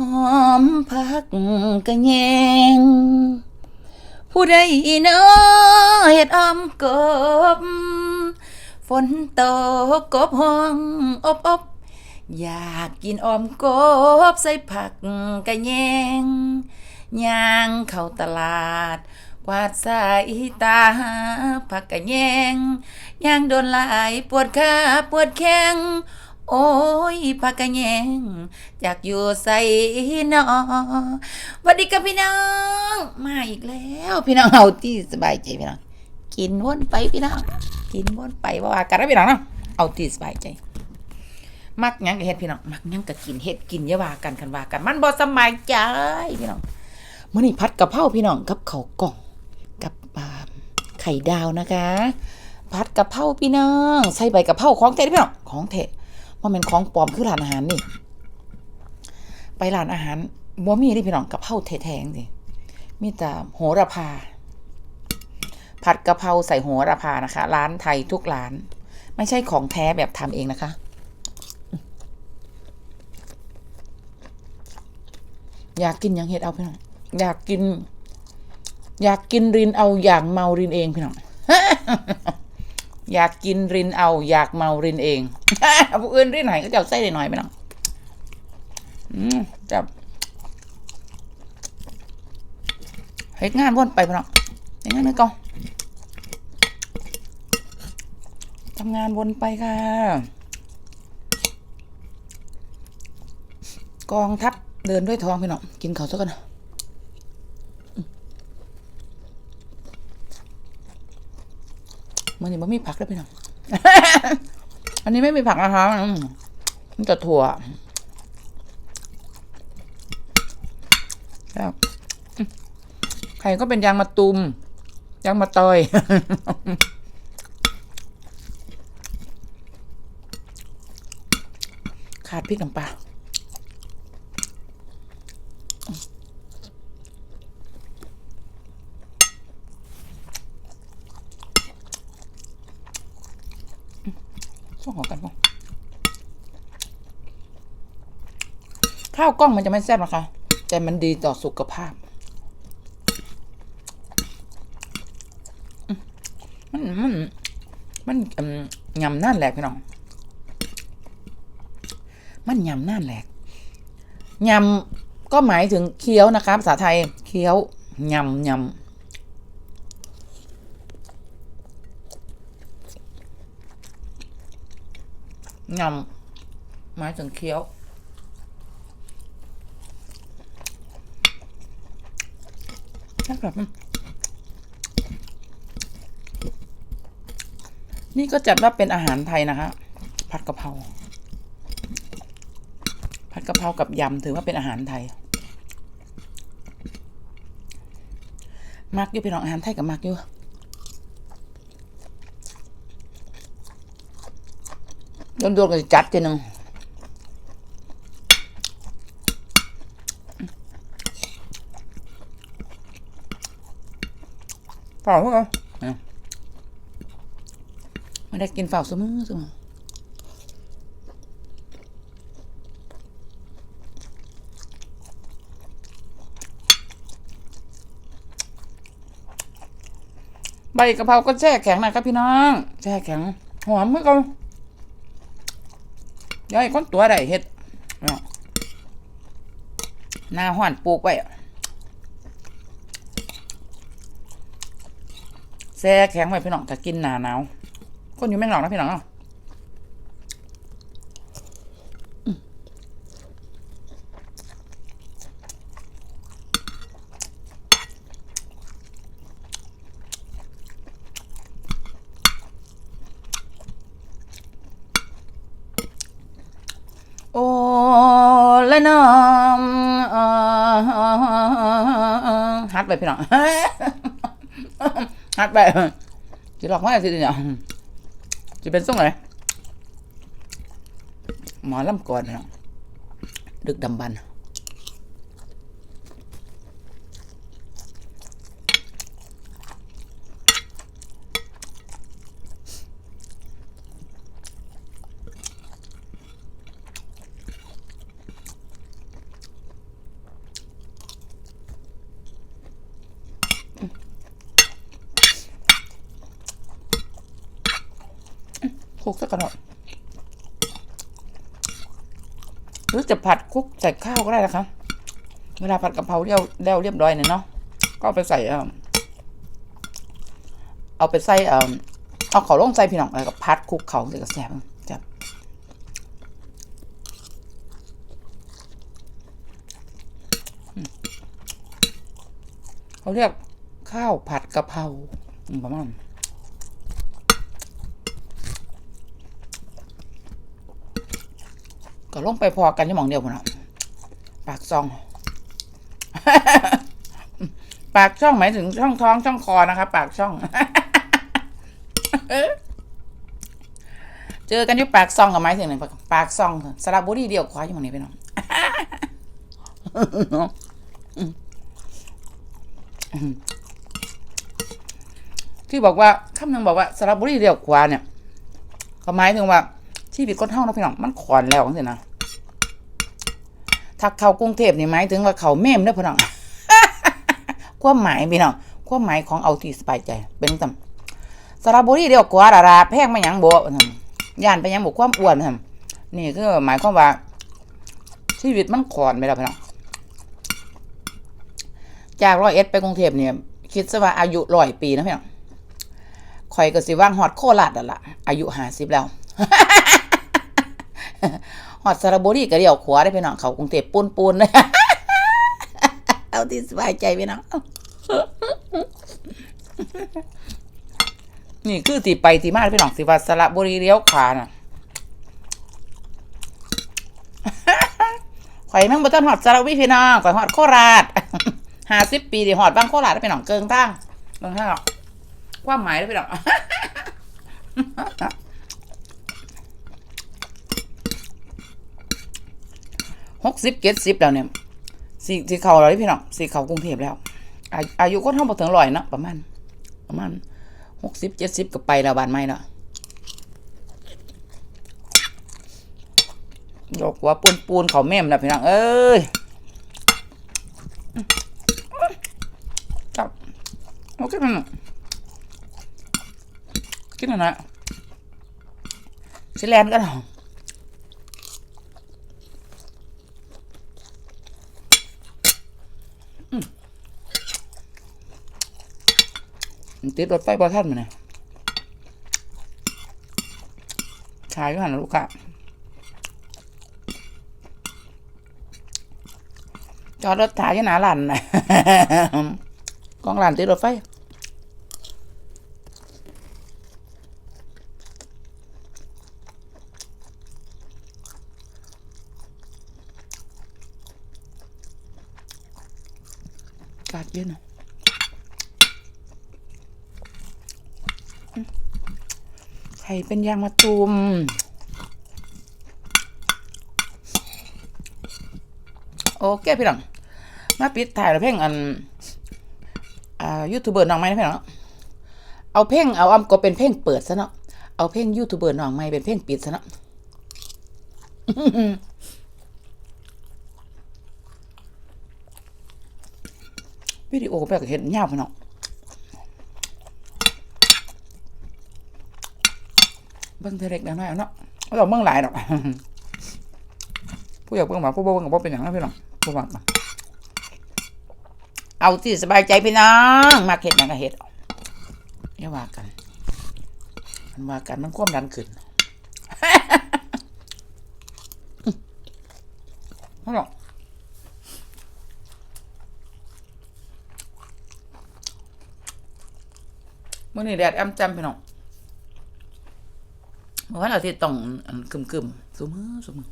หอมพักกะแยง ผู้ใดเนาะเฮ็ดอ้อมกบ ฝนตกกบห้องอบอบอยากกินออมกบใส่ผักกะแยงย่างเข้าตลาดกวาดสายตาผักกะแยงย่างโดนหลายปวดขาปวดแข้ง โอ้ยผักกะแยงอยากอยู่ใส่นอวัสดีครับพี่น้อง มาอีกแล้ว พี่น้องเอาที่สบายใจพี่น้อง กินวนไปพี่น้อง กินวนไปว่าว่ากันนะพี่น้องเนาะ เอาที่สบายใจ มักยังก็เฮ็ดพี่น้อง มักยังก็กินเฮ็ดกินอย่าว่ากันคันว่ากัน มันบ่สบายใจพี่น้องมื้อนี้ผัดกะเพราพี่น้องกับข้าวกล่องกับอ่าไข่ดาวนะคะผัดกะเพราพี่น้อง ใส่ใบกะเพราของแท้พี่น้อง ของแท้ บ่แม่นของปลอมคือร้านอาหารนี่ ไปร้านอาหารบ่มีเด้พี่น้องกะเพราแท้ๆจังซี่มีแต่โหระพา ผัดกะเพราใส่โหระพานะคะ ร้านไทยทุกร้าน ไม่ใช่ของแท้แบบทำเองนะคะอยากกินหยังเห็ดเอาพี่น้องอยากกิน อยากกินรินเอาอย่ากเมารินเองพี่น้อง อยากกินรินเอา อยากเมารินเองผู้อื่นรินไหนก็จะเอาไส้หน่อยๆพี่น้องจับเฮ็ดงานวนไปพี่น้องเฮ็ดงานไม่ก่อนทำงานวนไปค่ะ กองทัพเดินด้วยท้องพี่น้องกินเขาวซะก่อนนะอืม มันนี่มันมีผักแล้วพี่น้องอันนี้ไม่มีผักนะคะมันจะถั่วแล้วไข่ก็เป็นยางมะตูมยางมะตอยขาดพริกน้ำปลา ส่งของกันก่อนข้าวกล้องมันจะไม่แซ่บนะคะ แต่มันดีต่อสุขภาพ มันมันมันยำนั่นแหละพี่น้อง มันยำนั่นแหละยำก็หมายถึงเคี้ยวนะคะภาษาไทยเคี้ยวยำยำ ยำหมาถึงเคี้ยว นะครับ นี่ก็จัดว่าเป็นอาหารไทยนะคะผัดกะเพราผัดกะเพรากับยำถือว่าเป็นอาหารไทย มักอยู่พี่น้องอาหารไทยกับมักอยู่ โดนโดนๆก็จะจัดทีหนึงเปล่าพวกเราเอาไม่ได้กินเปล่าเสมอเสมอใบกะเพราก็แช่แข็งนะครับพี่น้อง แช่แข็ง หอมเหมือนกัน ย้อยคนตัวได้เฮ็ดนาหน้าห่อนปลูกไว้แซ่แข็งไว้พี่น้องถ้ากินหนาหนาวคนอยู่แม่งหลอกนะพี่น้องเนาะอืมโอ้ ละน้องเอ่อฮัดไปพี่น้องฮัดไปจะหลอกว่าสิเนี่ยจะเป็นส่งไหนหมอลำก่อนเนาะดึกดำบรรพ์ ค ลุกสักกระหน่อยหรือจะผัดคลุกใส่ข้าวก็ได้นะคะ เวลาผัดกะเพราเรียวแล้วเรียบร้อยเนี่ยเนาะก็เอาไปใส่เออเอาไปใส่เออเอาเขาลงใส่พี่น้องแล้วก็พัดคลุกเขาใส่กระแสบจับเขาเรียกข้าวผัดกะเพราอืมประมาณ ก็ลงไปพอกันที่หมองเดียวพุ่นอะปากซอง ปากช่องหมายถึงช่องท้องช่องคอนะคะปากช่อง เจอกันที่ปากซองกับหมายถึงหนึ่งปากซองสระบุรีเดียวขวายอยู่หมองนี้ไปน้องที่บอกว่าคำหนึ่งบอกว่าสระบุรีเดียวขวาเนี่ยก็หมายถึงว่าชีวิตคนเท่านะพี่น้องมันขอนแล้วจังซี่นะ ถ้าเข้ากรุงเทพนี่หมายถึงว่าเขาเมมเด้อพี่น้องความหมายพี่น้องความหมายของเอาที่สบายใจ เป็นจังสระบุรีเดียวกว่าดาราแพงมาหยังบ่ว่าซั่นย่านไปหยังบ่ความอ้วนซั่นนี่คือหมายความว่า ชีวิตมันขอนไปแล้วพี่น้องจากร้อยเอ็ดไปกรุงเทพเนี่ย คิดซะว่าอายุร้อยปีนะพี่น้องข่อยก็สิว่างฮอดโคราชนั่นละอายุ50แล้ว อดสระบุรีก็เดี่ยวขวาได้พี่น้องเขากรุงเทพปูนปูนเลยเอาที่สบายใจพี่น้องนี่คือที่ไปที่มาพี่น้องสิว่าสระบุรีเลี้ยวขวาน่ะข่อยแม่งบ่ทันหอดสระบุรีพี่น้องข่อยหอดโคราชห้าสิบปีดิหอดบ้างโคราชได้พี่น้องเกิงตั้งบางท่าความหมายได้พี่น้อง หกสิบเจ็ดสิบแล้วเนี่ยสี่สี่เขาแล้วพี่น้องสี่เขากรุงเทพแล้วอายุอายุก็เท่าบ่ถึงร้อยเนาะประมาณประมาณหกสิบเจ็ดสิบก็ไปแล้วบ้านใหม่เนาะดอกว่าปูนปูนเขาแม่มนะพี่น้องเอ้ยจับโอเคมันกินน่อยนะชิแลนด์กันเหรอ ติดรถไฟบอท่านมาเนี่ยขายอยู่หันลูกค้าจอดรถถ่ายยู่หนาหลันนะกองหลันติดรถไฟอากาศเย็นอะ ไข่เป็นยางมะตูมโอเคพี่น้องมาปิดถ่ายแล้วเพลงอันอ่ายูทูบเบอร์น้องไม้นะพี่น้องเอาเพลงเอาอำก็เป็นเพลงเปิดซะเนาะเอาเพลงยูทูบเบอร์น้องไม้เป็นเพลงปิดซะเนาะวิดีโอแบบเห็นยาวพี่น้อง บิ่งเทเล็กน้อยเอเนาะไม่ต้องเบิ่งหลายดอกผู้อยากเบิ่งมาผู้บ่เบิ่งก็บ่เป็นหยังนะพี่น้องผู้ฟังมาเอาที่สบายใจพี่น้องมาเฮ็ดหยังก็เฮ็ดอย่าว่ากัน มันว่ากันมันความดันขึ้นเอาเนาะมื้อนี้แดดแอมจำพี่น้องเมื่อ วันอาทิตย์ต้องกึมกึมสมือสมือ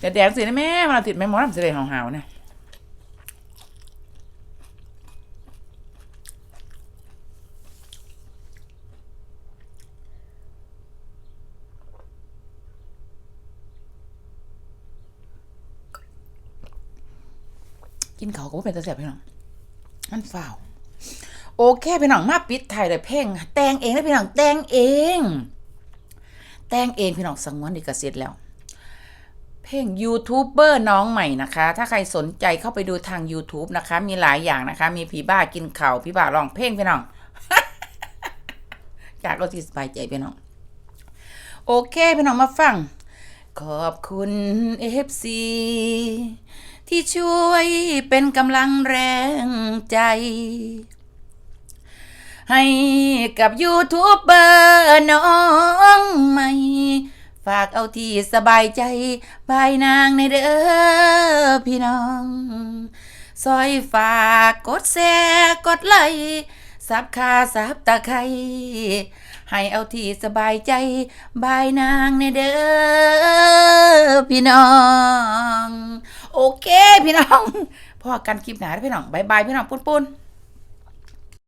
แดดๆสินะแม่วันอาทิตย์แม่หมอลำสิได้หาวๆเนะกินเขาก็เป็นตาแสบพี่น้องมันฝ้าว โอเคพี่น้องมาปิดไทายเลยเพลงแต่งเองนะพี่น้องแต่งเอง แต่งเองพี่น้องสังวนดิกสิทธิ์แล้ว เพลงยูทูบเบอร์น้องใหม่นะคะ ถ้าใครสนใจเข้าไปดูทาง YouTube นะคะ มีหลายอย่างนะคะ มีผีบ้ากินข่าวผีบ้าร้องเพลงพี่น้องจากเอาที่สบายใจพี่น้องโอเคพี่น้องมาฟัง ขอบคุณเอฟซีที่ช่วยเป็นกำลังแรงใจ ให้กับยูทูบเบอร์น้องใหม่ฝากเอาที่สบายใจบายนางในเด้อพี่น้องซอยฝากกดแชร์กดไลค์ซับคาซับตะไคร้ให้เอาที่สบายใจบายนางในเด้อพี่น้อง โอเค พี่น้องพอกันคลิปหนาเด้พี่น้องบายบายพี่น้องปุ้นปุ้นๆ